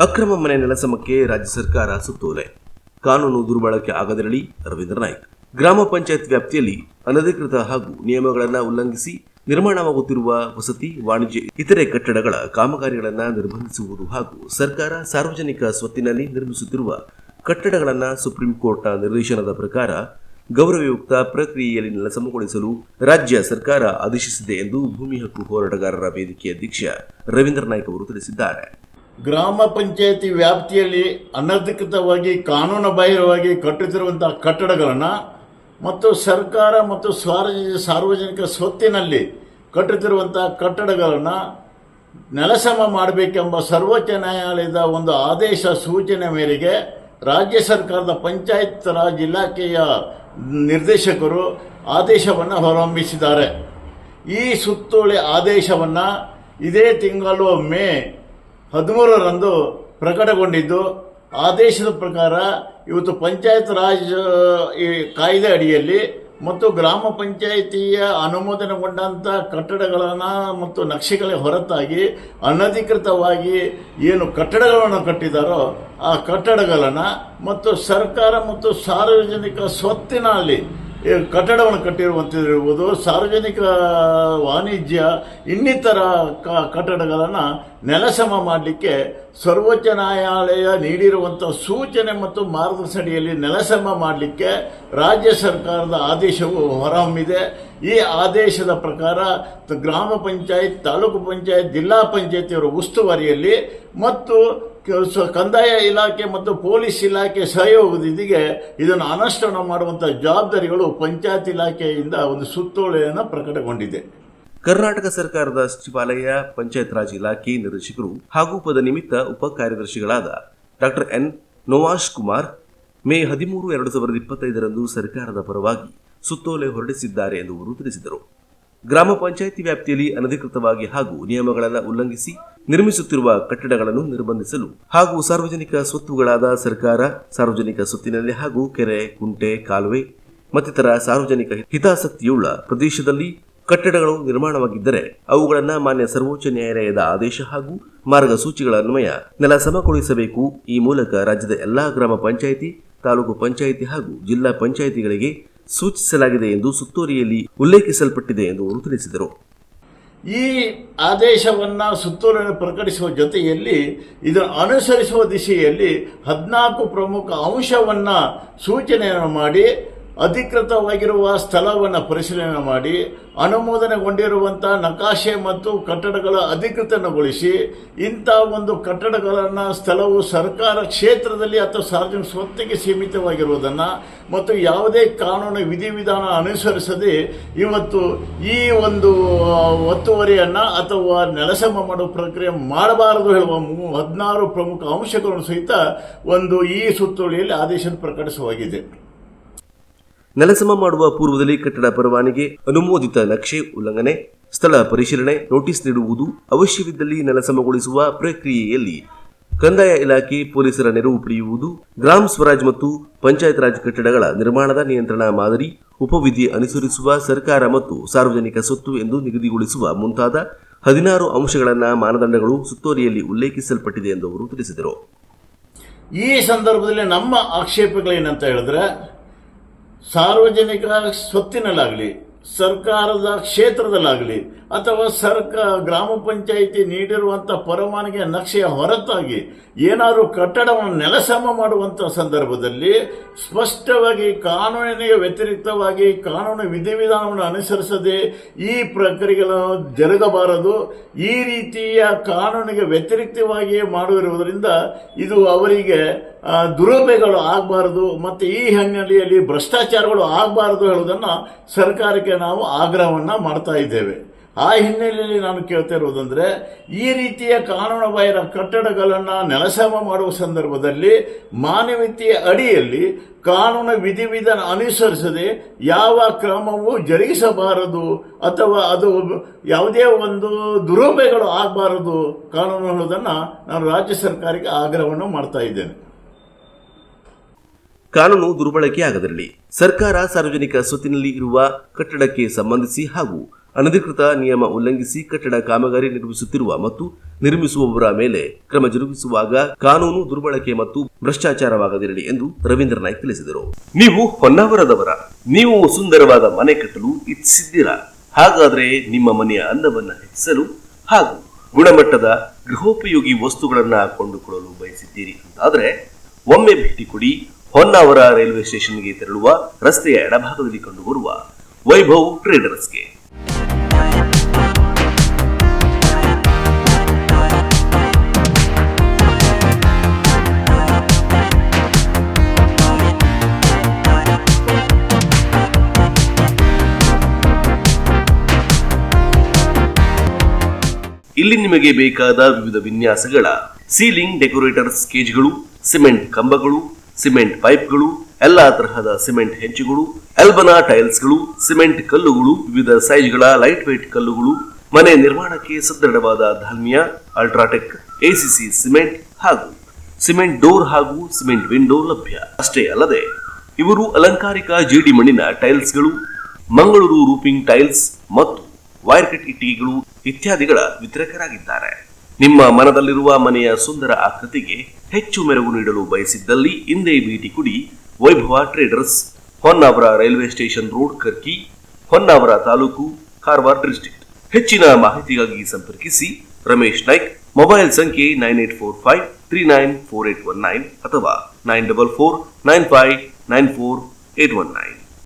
ಅಕ್ರಮ ಮನೆ ನೆಲಸಮಕ್ಕೆ ರಾಜ್ಯ ಸರ್ಕಾರ ಸುತ್ತೋಲೆ. ಕಾನೂನು ದುರ್ಬಳಕೆ ಆಗದಿರಲಿ ರವೀಂದ್ರ ನಾಯ್ಕ್. ಗ್ರಾಮ ಪಂಚಾಯತ್ ವ್ಯಾಪ್ತಿಯಲ್ಲಿ ಅನಧಿಕೃತ ಹಾಗೂ ನಿಯಮಗಳನ್ನು ಉಲ್ಲಂಘಿಸಿ ನಿರ್ಮಾಣವಾಗುತ್ತಿರುವ ವಸತಿ, ವಾಣಿಜ್ಯ, ಇತರೆ ಕಟ್ಟಡಗಳ ಕಾಮಗಾರಿಗಳನ್ನು ನಿರ್ಬಂಧಿಸುವುದು ಹಾಗೂ ಸರ್ಕಾರ ಸಾರ್ವಜನಿಕ ಸ್ವತ್ತಿನಲ್ಲಿ ನಿರ್ಮಿಸುತ್ತಿರುವ ಕಟ್ಟಡಗಳನ್ನು ಸುಪ್ರೀಂ ಕೋರ್ಟ್ನ ನಿರ್ದೇಶನದ ಪ್ರಕಾರ ಗೌರವಯುಕ್ತ ಪ್ರಕ್ರಿಯೆಯಲ್ಲಿ ನೆಲಸಮಗೊಳಿಸಲು ರಾಜ್ಯ ಸರ್ಕಾರ ಆದೇಶಿಸಿದೆ ಎಂದು ಭೂಮಿ ಹಕ್ಕು ಹೋರಾಟಗಾರರ ವೇದಿಕೆ ಅಧ್ಯಕ್ಷ ರವೀಂದ್ರ ನಾಯ್ಕ್ ಅವರು ತಿಳಿಸಿದ್ದಾರೆ. ಗ್ರಾಮ ಪಂಚಾಯತಿ ವ್ಯಾಪ್ತಿಯಲ್ಲಿ ಅನಧಿಕೃತವಾಗಿ ಕಾನೂನು ಬಾಹಿರವಾಗಿ ಕಟ್ಟುತ್ತಿರುವಂತಹ ಕಟ್ಟಡಗಳನ್ನು ಮತ್ತು ಸರ್ಕಾರ ಮತ್ತು ಸಾರ್ವಜನಿಕ ಸ್ವತ್ತಿನಲ್ಲಿ ಕಟ್ಟುತ್ತಿರುವಂತಹ ಕಟ್ಟಡಗಳನ್ನು ನೆಲಸಮ ಮಾಡಬೇಕೆಂಬ ಸರ್ವೋಚ್ಚ ನ್ಯಾಯಾಲಯದ ಒಂದು ಆದೇಶ ಸೂಚನೆ ಮೇರೆಗೆ ರಾಜ್ಯ ಸರ್ಕಾರದ ಪಂಚಾಯತ್ ರಾಜ್ ಇಲಾಖೆಯ ನಿರ್ದೇಶಕರು ಆದೇಶವನ್ನು ಹೊರಹೊಮ್ಮಿಸಿದ್ದಾರೆ. ಈ ಸುತ್ತೋಲೆ ಆದೇಶವನ್ನು ಇದೇ ತಿಂಗಳು ಮೇ ಹದಿಮೂರರಂದು ಪ್ರಕಟಗೊಂಡಿದ್ದು, ಆದೇಶದ ಪ್ರಕಾರ ಇವತ್ತು ಪಂಚಾಯತ್ ರಾಜ್ ಈ ಕಾಯ್ದೆ ಅಡಿಯಲ್ಲಿ ಮತ್ತು ಗ್ರಾಮ ಪಂಚಾಯಿತಿಯ ಅನುಮೋದನೆಗೊಂಡಂಥ ಕಟ್ಟಡಗಳನ್ನು ಮತ್ತು ನಕ್ಷೆಗಳ ಹೊರತಾಗಿ ಅನಧಿಕೃತವಾಗಿ ಏನು ಕಟ್ಟಡಗಳನ್ನು ಕಟ್ಟಿದಾರೋ ಆ ಕಟ್ಟಡಗಳನ್ನು ಮತ್ತು ಸರ್ಕಾರ ಮತ್ತು ಸಾರ್ವಜನಿಕ ಸ್ವತ್ತಿನಲ್ಲಿ ಕಟ್ಟಡವನ್ನು ಕಟ್ಟಿರುವಂಥದ್ದಿರ್ಬೋದು ಸಾರ್ವಜನಿಕ ವಾಣಿಜ್ಯ, ಇನ್ನಿತರ ಕ, ಕಟ್ಟಡಗಳನ್ನು ನೆಲಸಮ ಮಾಡಲಿಕ್ಕೆ ಸರ್ವೋಚ್ಚ ನ್ಯಾಯಾಲಯ ನೀಡಿರುವಂಥ ಸೂಚನೆ ಮತ್ತು ಮಾರ್ಗದರ್ಶನಿಯಲ್ಲಿ ನೆಲಸಮ ಮಾಡಲಿಕ್ಕೆ ರಾಜ್ಯ ಸರ್ಕಾರದ ಆದೇಶವು ಹೊರಹೊಮ್ಮಿದೆ. ಈ ಆದೇಶದ ಪ್ರಕಾರ ಗ್ರಾಮ ಪಂಚಾಯತ್, ತಾಲೂಕು ಪಂಚಾಯತ್, ಜಿಲ್ಲಾ ಪಂಚಾಯತಿಯವರ ಉಸ್ತುವಾರಿಯಲ್ಲಿ ಮತ್ತು ಕಂದಾಯ ಇಲಾಖೆ ಮತ್ತು ಪೊಲೀಸ್ ಇಲಾಖೆ ಸಹಯೋಗದೊಂದಿಗೆ ಇದನ್ನು ಅನುಷ್ಠಾನ ಮಾಡುವಂಥ ಜವಾಬ್ದಾರಿಗಳು ಪಂಚಾಯತ್ ಇಲಾಖೆಯಿಂದ ಒಂದು ಸುತ್ತೋಲೆಯನ್ನು ಪ್ರಕಟಗೊಂಡಿದೆ. ಕರ್ನಾಟಕ ಸರ್ಕಾರದ ಸಚಿವಾಲಯ, ಪಂಚಾಯತ್ ರಾಜ್ ಇಲಾಖೆ ನಿರ್ದೇಶಕರು ಹಾಗೂ ಪದ ನಿಮಿತ್ತ ಉಪ ಕಾರ್ಯದರ್ಶಿಗಳಾದ ಡಾಕ್ಟರ್ ಎನ್ ನೋವಾಶ್ ಕುಮಾರ್ ಮೇ ಹದಿಮೂರು, ಎರಡು ಸಾವಿರದ ಇಪ್ಪತ್ತೈದರಂದು ಸರ್ಕಾರದ ಪರವಾಗಿ ಸುತ್ತೋಲೆ ಹೊರಡಿಸಿದ್ದಾರೆ ಎಂದು ಅವರು ತಿಳಿಸಿದರು. ಗ್ರಾಮ ಪಂಚಾಯಿತಿ ವ್ಯಾಪ್ತಿಯಲ್ಲಿ ಅನಧಿಕೃತವಾಗಿ ಹಾಗೂ ನಿಯಮಗಳನ್ನು ಉಲ್ಲಂಘಿಸಿ ನಿರ್ಮಿಸುತ್ತಿರುವ ಕಟ್ಟಡಗಳನ್ನು ನಿರ್ಬಂಧಿಸಲು ಹಾಗೂ ಸಾರ್ವಜನಿಕ ಸ್ವತ್ತುಗಳಾದ ಸರ್ಕಾರ, ಸಾರ್ವಜನಿಕ ಸ್ವತ್ತಿನಲ್ಲಿ ಹಾಗೂ ಕೆರೆ, ಕುಂಟೆ, ಕಾಲುವೆ ಮತ್ತಿತರ ಸಾರ್ವಜನಿಕ ಹಿತಾಸಕ್ತಿಯುಳ್ಳ ಪ್ರದೇಶದಲ್ಲಿ ಕಟ್ಟಡಗಳು ನಿರ್ಮಾಣವಾಗಿದ್ದರೆ ಅವುಗಳನ್ನು ಮಾನ್ಯ ಸರ್ವೋಚ್ಚ ನ್ಯಾಯಾಲಯದ ಆದೇಶ ಹಾಗೂ ಮಾರ್ಗಸೂಚಿಗಳ ಅನ್ವಯ ನೆಲ ಸಮಗೊಳಿಸಬೇಕು. ಈ ಮೂಲಕ ರಾಜ್ಯದ ಎಲ್ಲಾ ಗ್ರಾಮ ಪಂಚಾಯಿತಿ, ತಾಲೂಕು ಪಂಚಾಯಿತಿ ಹಾಗೂ ಜಿಲ್ಲಾ ಪಂಚಾಯಿತಿಗಳಿಗೆ ಸೂಚಿಸಲಾಗಿದೆ ಎಂದು ಸುತ್ತೋಲೆಯಲ್ಲಿ ಉಲ್ಲೇಖಿಸಲ್ಪಟ್ಟಿದೆ ಎಂದು ಅವರು ತಿಳಿಸಿದರು. ಈ ಆದೇಶವನ್ನು ಸುತ್ತೋಲೆಯನ್ನು ಪ್ರಕಟಿಸುವ ಜೊತೆಯಲ್ಲಿ ಇದನ್ನು ಅನುಸರಿಸುವ ದಿಶೆಯಲ್ಲಿ ಹದಿನಾಲ್ಕು ಪ್ರಮುಖ ಅಂಶವನ್ನು ಸೂಚನೆಯನ್ನು ಮಾಡಿ ಅಧಿಕೃತವಾಗಿರುವ ಸ್ಥಳವನ್ನು ಪರಿಶೀಲನೆ ಮಾಡಿ ಅನುಮೋದನೆಗೊಂಡಿರುವಂಥ ನಕಾಶೆ ಮತ್ತು ಕಟ್ಟಡಗಳ ಅಧಿಕೃತಗೊಳಿಸಿ ಇಂಥ ಒಂದು ಕಟ್ಟಡಗಳನ್ನು ಸ್ಥಳವು ಸರ್ಕಾರ ಕ್ಷೇತ್ರದಲ್ಲಿ ಅಥವಾ ಸಾರ್ವಜನಿಕ ಸ್ವತ್ತಿಗೆ ಸೀಮಿತವಾಗಿರುವುದನ್ನು ಮತ್ತು ಯಾವುದೇ ಕಾನೂನು ವಿಧಿವಿಧಾನ ಅನುಸರಿಸದೆ ಇವತ್ತು ಈ ಒಂದು ಒತ್ತುವರಿಯನ್ನು ಅಥವಾ ನೆಲಸಮ ಮಾಡುವ ಪ್ರಕ್ರಿಯೆ ಮಾಡಬಾರದು ಹೇಳುವ ಹದಿನಾರು ಪ್ರಮುಖ ಅಂಶಗಳನ್ನು ಸಹಿತ ಒಂದು ಈ ಸುತ್ತೋಲೆಯಲ್ಲಿ ಆದೇಶ ಪ್ರಕಟಿಸುವಾಗಿದೆ ನೆಲಸಮ ಮಾಡುವ ಪೂರ್ವದಲ್ಲಿ ಕಟ್ಟಡ ಪರವಾನಿಗೆ ಅನುಮೋದಿತ ನಕ್ಷೆ ಉಲ್ಲಂಘನೆ, ಸ್ಥಳ ಪರಿಶೀಲನೆ, ನೋಟಿಸ್ ನೀಡುವುದು ಅವಶ್ಯವಿದ್ದಲ್ಲಿ ನೆಲಸಮಗೊಳಿಸುವ ಪ್ರಕ್ರಿಯೆಯಲ್ಲಿ ಕಂದಾಯ ಇಲಾಖೆ ಪೊಲೀಸರ ನೆರವು ಪಡೆಯುವುದು, ಗ್ರಾಮ ಸ್ವರಾಜ್ ಮತ್ತು ಪಂಚಾಯತ್ ರಾಜ್ ಕಟ್ಟಡಗಳ ನಿರ್ಮಾಣದ ನಿಯಂತ್ರಣ ಮಾದರಿ, ಉಪವಿಧಿ ಅನುಸರಿಸುವ ಸರ್ಕಾರ ಮತ್ತು ಸಾರ್ವಜನಿಕ ಸ್ವತ್ತು ಎಂದು ನಿಗದಿಗೊಳಿಸುವ ಮುಂತಾದ ಹದಿನಾರು ಅಂಶಗಳನ್ನು ಮಾನದಂಡಗಳು ಸುತ್ತೋಲೆಯಲ್ಲಿ ಉಲ್ಲೇಖಿಸಲ್ಪಟ್ಟಿದೆ ಎಂದು ಅವರು ತಿಳಿಸಿದರು. ಈ ಸಂದರ್ಭದಲ್ಲಿ ನಮ್ಮ ಆಕ್ಷೇಪಗಳೇನಂತ ಹೇಳಿದ್ರೆ ಸಾರ್ವಜನಿಕ ಸ್ವತ್ತಿನಲ್ಲಾಗಲಿ ಸರ್ಕಾರದ ಕ್ಷೇತ್ರದಲ್ಲಾಗಲಿ ಅಥವಾ ಸರ್ಕ ಗ್ರಾಮ ಪಂಚಾಯಿತಿ ನೀಡಿರುವಂಥ ಪರವಾನಗಿಯ ನಕ್ಷೆಯ ಹೊರತಾಗಿ ಏನಾದರೂ ಕಟ್ಟಡವನ್ನು ನೆಲಸಮ ಮಾಡುವಂಥ ಸಂದರ್ಭದಲ್ಲಿ ಸ್ಪಷ್ಟವಾಗಿ ಕಾನೂನಿಗೆ ವ್ಯತಿರಿಕ್ತವಾಗಿ ಕಾನೂನು ವಿಧಿವಿಧಾನವನ್ನು ಅನುಸರಿಸದೆ ಈ ಪ್ರಕ್ರಿಯೆಗಳನ್ನು ಜರುಗಬಾರದು. ಈ ರೀತಿಯ ಕಾನೂನಿಗೆ ವ್ಯತಿರಿಕ್ತವಾಗಿ ಮಾಡಿರುವುದರಿಂದ ಇದು ಅವರಿಗೆ ದುರುಪಯೋಗಗಳು ಆಗಬಾರದು. ಮತ್ತು ಈ ಹಿನ್ನೆಲೆಯಲ್ಲಿ ಭ್ರಷ್ಟಾಚಾರಗಳು ಆಗಬಾರದು ಹೇಳುವುದನ್ನು ಸರ್ಕಾರಕ್ಕೆ ನಾವು ಆಗ್ರಹವನ್ನು ಮಾಡ್ತಾ ಇದ್ದೇವೆ. ಆ ಹಿನ್ನೆಲೆಯಲ್ಲಿ ನಾನು ಕೇಳ್ತಾ ಇರುವುದಂದ್ರೆ, ಈ ರೀತಿಯ ಕಾನೂನು ಬಾಹಿರ ಕಟ್ಟಡಗಳನ್ನು ನೆಲಸಮ ಮಾಡುವ ಸಂದರ್ಭದಲ್ಲಿ ಮಾನವೀಯತೆಯ ಅಡಿಯಲ್ಲಿ ಕಾನೂನು ವಿಧಿವಿಧಾನ ಅನುಸರಿಸದೆ ಯಾವ ಕ್ರಮವೂ ಜರುಗಿಸಬಾರದು ಅಥವಾ ಅದು ಯಾವುದೇ ಒಂದು ದುರುಪಯೋಗಗಳು ಆಗಬಾರದು ಕಾನೂನು ಅನ್ನೋದನ್ನು ನಾನು ರಾಜ್ಯ ಸರ್ಕಾರಕ್ಕೆ ಆಗ್ರಹವನ್ನು ಮಾಡ್ತಾ ಇದ್ದೇನೆ. ಕಾನೂನು ದುರ್ಬಳಕೆ ಆಗದಿರಲಿ. ಸರ್ಕಾರ ಸಾರ್ವಜನಿಕ ಸ್ವತ್ತಿನಲ್ಲಿ ಇರುವ ಕಟ್ಟಡಕ್ಕೆ ಸಂಬಂಧಿಸಿ ಹಾಗೂ ಅನಧಿಕೃತ ನಿಯಮ ಉಲ್ಲಂಘಿಸಿ ಕಟ್ಟಡ ಕಾಮಗಾರಿ ನಿರ್ಮಿಸುತ್ತಿರುವ ಮತ್ತು ನಿರ್ಮಿಸುವವರ ಮೇಲೆ ಕ್ರಮ ಜರುಗಿಸುವಾಗ ಕಾನೂನು ದುರ್ಬಳಕೆ ಮತ್ತು ಭ್ರಷ್ಟಾಚಾರವಾಗದಿರಲಿ ಎಂದು ರವೀಂದ್ರ ನಾಯ್ಕ್ ತಿಳಿಸಿದರು. ನೀವು ಹೊನ್ನಾವರದವರ, ನೀವು ಸುಂದರವಾದ ಮನೆ ಕಟ್ಟಲು ಇಚ್ಛಿಸಿದ್ದೀರಾ? ಹಾಗಾದರೆ ನಿಮ್ಮ ಮನೆಯ ಅಂದವನ್ನು ಹೆಚ್ಚಿಸಲು ಹಾಗೂ ಗುಣಮಟ್ಟದ ಗೃಹೋಪಯೋಗಿ ವಸ್ತುಗಳನ್ನ ಕೊಂಡುಕೊಳ್ಳಲು ಬಯಸಿದ್ದೀರಿ ಅಂತಾದರೆ ಒಮ್ಮೆ ಭೇಟಿ ಕೊಡಿ ಹೊನ್ನಾವರ ರೈಲ್ವೆ ಸ್ಟೇಷನ್ಗೆ ತೆರಳುವ ರಸ್ತೆಯ ಎಡಭಾಗದಲ್ಲಿ ಕಂಡುಬರುವ ವೈಭವ್ ಟ್ರೇಡರ್ಸ್ಗೆ. ಇಲ್ಲಿ ನಿಮಗೆ ಬೇಕಾದ ವಿವಿಧ ವಿನ್ಯಾಸಗಳ ಸೀಲಿಂಗ್ ಡೆಕೋರೇಟರ್ಸ್ ಕೇಜ್ಗಳು, ಸಿಮೆಂಟ್ ಕಂಬಗಳು ಸಿಮೆಂಟ್ ಪೈಪ್ಗಳು, ಎಲ್ಲಾ ತರಹದ ಸಿಮೆಂಟ್ ಹೆಂಚುಗಳು ಎಲ್ಬನಾ ಟೈಲ್ಸ್ಗಳು, ಸಿಮೆಂಟ್ ಕಲ್ಲುಗಳು, ವಿವಿಧ ಸೈಜ್ಗಳ ಲೈಟ್ ವೈಟ್ ಕಲ್ಲುಗಳು, ಮನೆ ನಿರ್ಮಾಣಕ್ಕೆ ಸದೃಢವಾದ ಧಾನ್ಯ, ಅಲ್ಟ್ರಾಟೆಕ್ ಎಸಿಸಿ ಸಿಮೆಂಟ್ ಹಾಗೂ ಸಿಮೆಂಟ್ ಡೋರ್ ಹಾಗೂ ಸಿಮೆಂಟ್ ವಿಂಡೋ ಲಭ್ಯ. ಅಷ್ಟೇ ಅಲ್ಲದೆ, ಇವರು ಅಲಂಕಾರಿಕ ಜೇಡಿ ಮಣ್ಣಿನ ಟೈಲ್ಸ್ಗಳು, ಮಂಗಳೂರು ರೂಪಿಂಗ್ ಟೈಲ್ಸ್ ಮತ್ತು ವೈರ್ ಕಟ್ ಇಟ್ಟಿಗೆಗಳು ಇತ್ಯಾದಿಗಳ ವಿತರಕರಾಗಿದ್ದಾರೆ. ನಿಮ್ಮ ಮನದಲ್ಲಿರುವ ಮನೆಯ ಸುಂದರ ಆಕೃತಿಗೆ ಹೆಚ್ಚು ಮೆರುಗು ನೀಡಲು ಬಯಸಿದ್ದಲ್ಲಿ ಇಂದೇ ಭೇಟಿ ಕೊಡಿ Vaibhav traders, Honnavar railway station road Karki, Honnavar taluk, Karwar district ಹೆಚ್ಚಿನ ಮಾಹಿತಿಗಾಗಿ ಸಂಪರ್ಕಿಸಿ ರಮೇಶ್ ನಾಯ್ಕ್, ಮೊಬೈಲ್ ಸಂಖ್ಯೆ nine eight four five three nine four eight one nine ಅಥವಾ nine double four nine five nine four eight one nine.